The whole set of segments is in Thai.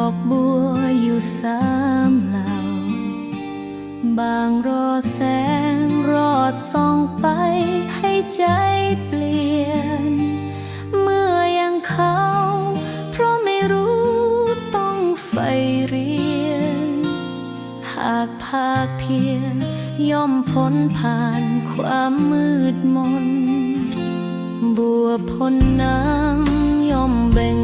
อกบัวอยู่สามเหล่า บางรอแสงรอดส่องไปให้ใจเปลี่ยน เมื่อยังเขา เพราะไม่รู้ต้องใฝ่เรียน หากภาคเพียรย่อมพ้นผ่านความมืดมน บัวพ้นน้ำย่อมเบ่ง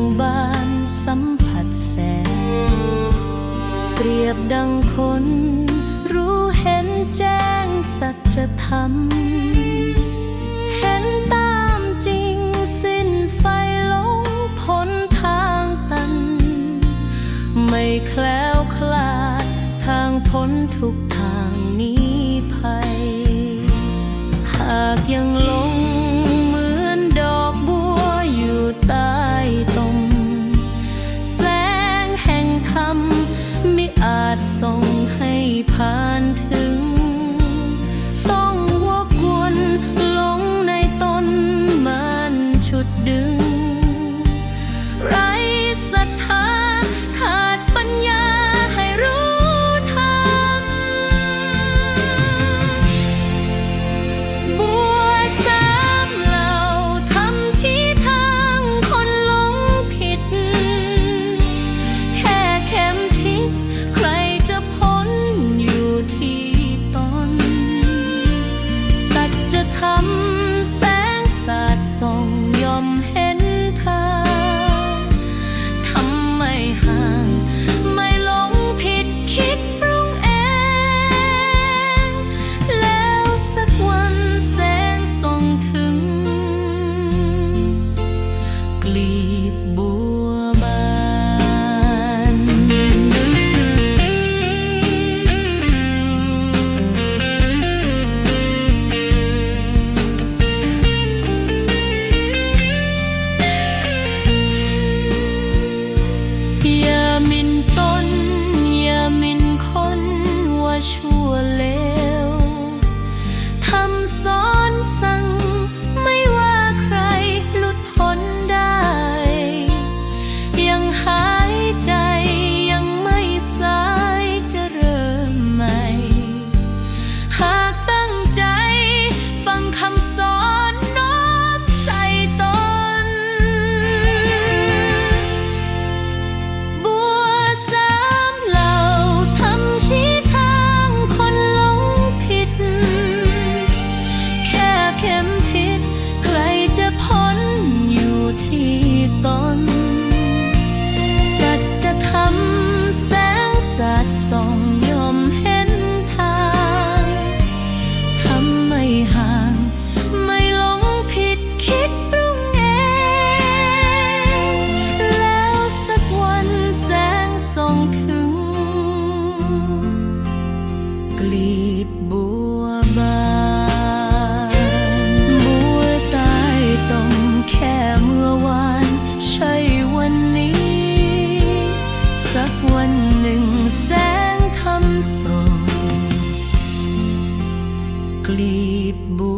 รียบดังคน รู้เห็นแจ้งสัจธรรม เห็นตามจริงสิ้นไฟลงพ้นทางตัน ไม่แคล้วคลาดทางพ้นทุกทางนี้ภัย หากยัง from him. หนึ่งแสงคำส่งกลีบบั